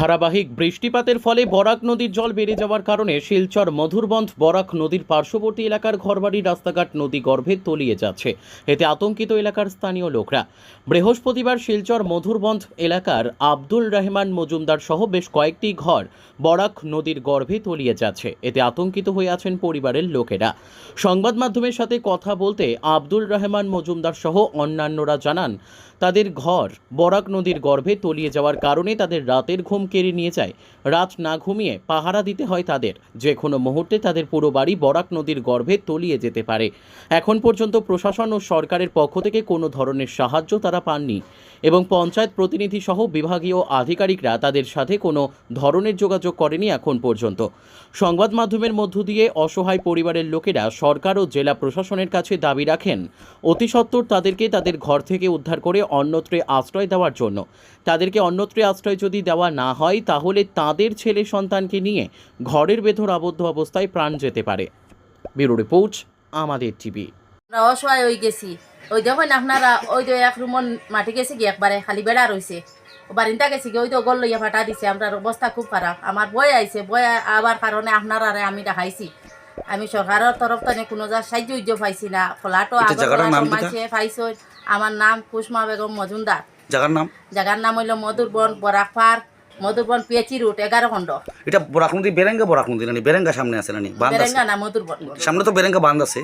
ধারাবাহিক বৃষ্টিপাতের ফলে বরাক নদীর জল বেড়ে যাওয়ার কারণে শিলচর মধুরবন্ধ বরাক নদীর পার্শ্ববর্তী এলাকার ঘরবাড়ি, রাস্তাঘাট নদী গর্ভে তলিয়ে যাচ্ছে। এতে আতঙ্কিত এলাকার স্থানীয় লোকরা। বৃহস্পতিবার শিলচর মধুরবন্ধ এলাকার আব্দুল রহমান মজুমদার সহ বেশ কয়েকটি ঘর বরাক নদীর গর্ভে তলিয়ে যাচ্ছে। এতে আতঙ্কিত হয়ে আছেন পরিবারের লোকেরা। সংবাদ মাধ্যমের সাথে কথা বলতে আব্দুল রহমান মজুমদার সহ অন্যান্যরা জানান, তাদের ঘর বরাক নদীর গর্ভে তলিয়ে যাওয়ার কারণে তাদের রাতের ঘুম কেড়ে নিয়ে যায়। রাত না ঘুমিয়ে পাহারা দিতে হয় তাদের। যে কোনো মুহূর্তে তাদের পুরো বাড়ি বরাক নদীর গর্ভে তলিয়ে যেতে পারে। এখন পর্যন্ত প্রশাসন ও সরকারের পক্ষ থেকে কোনো ধরনের সাহায্য তারা পাননি এবং পঞ্চায়েত প্রতিনিধি সহ বিভাগীয় আধিকারিকরা তাদের সাথে কোনো ধরনের যোগাযোগ করেনি এখন পর্যন্ত। সংবাদ মাধ্যমের মধ্য দিয়ে অসহায় পরিবারের লোকেরা সরকার ও জেলা প্রশাসনের কাছে দাবি রাখেন, অতি সত্বর তাদেরকে তাদের ঘর থেকে উদ্ধার করে অন্যত্রে আশ্রয় দেওয়ার জন্য। তাদেরকে অন্যত্রে আশ্রয় যদি দেওয়া না হয় তাহলে তাদের ছেলে সন্তানকে নিয়ে ঘরের ভেতর আবদ্ধ অবস্থায় প্রাণ যেতে পারে। ব্যুরো রিপোর্ট আমাদের টিভি। আমরা অসহায় হয়ে গেছি। ওই দেখুন আপনারা ওই তো এক রুমন মাটি গেছে কি একবারে খালি বেড়া রয়েছে বারিন্দা গেছি কি ওই তো গল লইয়া ফাটা দিছে আমরা অবস্থা খুব খারাপ। আমার বই আইছে বই আবার কারণে আপনারা আমি দেখাইছি। আমি সরকারের তরফ থেকে কোনো যা সাহায্য উজ্জ্ব পাইছি না। ফলাটো মাইছে পাইছে। আমার নাম কুসমা বেগম মজুমদার। জাগার নাম? জায়গার নাম হইল মধুরবন বরাক পার্ক। মধুরবন পিএচি রুট এগারো খণ্ড। এটা বরাক বেরেঙ্গা বরাক নদী নানি বেরেঙ্গা সামনে আছে নানি আছে। বেরেঙ্গা না মধুরবন সামনে তো বেরেঙ্গা বান্ধ আছে।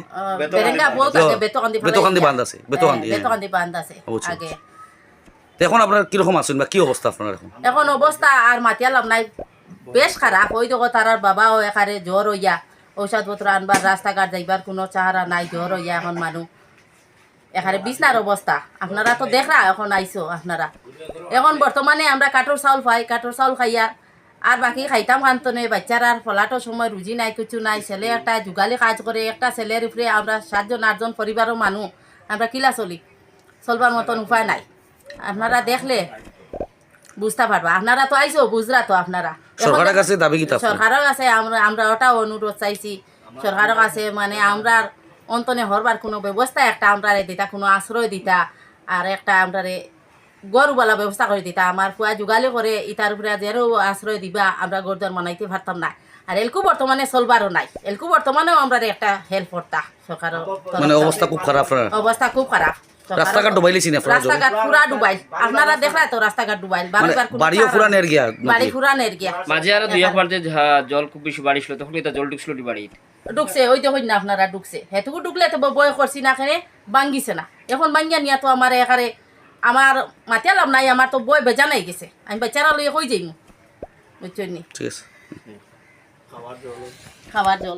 বেরেঙ্গা বহুত আগে বেতকান্দি বেতকান্দি বান্ধ আছে, বেতকান্দি, হ্যাঁ। বেতকান্দি বান্ধ আছে আগে। এখন আপনার কীরকম আছেন বা কি অবস্থা আপনার এখন? এখন অবস্থা আর মাতিয়ালাম নাই। বেশ খারাপ ওই তো তার বাবাও এখানে জ্বর হইয়া ঔষধপত্র আনবার রাস্তাঘাট যাইবার কোনো চাহারা নাই জ্বর হইয়া এখন মানুষ এখানে বিছনার অবস্থা। আপনারা তো দেখরা এখন আইসো আপনারা। এখন বর্তমানে আমরা কাঠোর চাউল পাই কাঠোর চাউল খাইয়া আর বাকি খাইতাম কান্তনে বাচ্চারা আর ফলাটোর সময় রুজি নাই কিছু নাই। ছেলে একটা যুগালি কাজ করে একটা ছেলের উপরে আমরা সাতজন আটজন পরিবারের মানুষ আমরা কিলা চলি? চলবার মতন উপায় নাই। আপনারা দেখলে বুঝতে পারবা। আপনারা তো আইসো বুঝরা তো আপনারা। সরকারের কাছে দাবি সরকারের কাছে আমরা আমরা ওটাও অনুরোধ চাইছি। সরকারের কাছে মানে আমরা অন্তনে হরবার কোনো ব্যবস্থা একটা আমরা দিতা কোনো আশ্রয় দিতা আর একটা আমরা গরুবালা ব্যবস্থা করে দিতা। আমার কুয়া যুগালি করে ইটার উপরে যেরও আশ্রয় দিবা আমরা গরদর মানাইতে পারতাম না। আর এলকু বর্তমানে চলবারও নাই। এলকু বর্তমানেও আমরা একটা হেল্প করতা সরকারের তরফ মানে অবস্থা খুব খারাপ অবস্থা খুব খারাপ। রাস্তাঘাট ডুবাইলিছি না আপনারা জল? রাস্তাঘাট পুরা ডুবাই আপনারা দেখলা তো রাস্তাঘাট ডুবাই মানে বারবার কোনো বাড়িও চারা- ফুরানের গিয়া। বাড়ি মাঝে আরও দুই একবার যে জল খুব বেশি বাড়ি ছিল তখন এটা জল ঢুকছিল বাড়ি ঢুকছে ওই তো না আপনারা ঢুকছে। হেতুকু ঢুকলে তো বয় করছি না এখানে বাঙ্গিছে না। এখন বাঙ্গিয়া নিয়ে তো আমার এখানে আমার মাতিয়ালাম নাই আমার তো বয় বেজা নাই গেছে। আমি বেচারা লইয়া কই যাই বুঝছি ঠিক আছে। জল।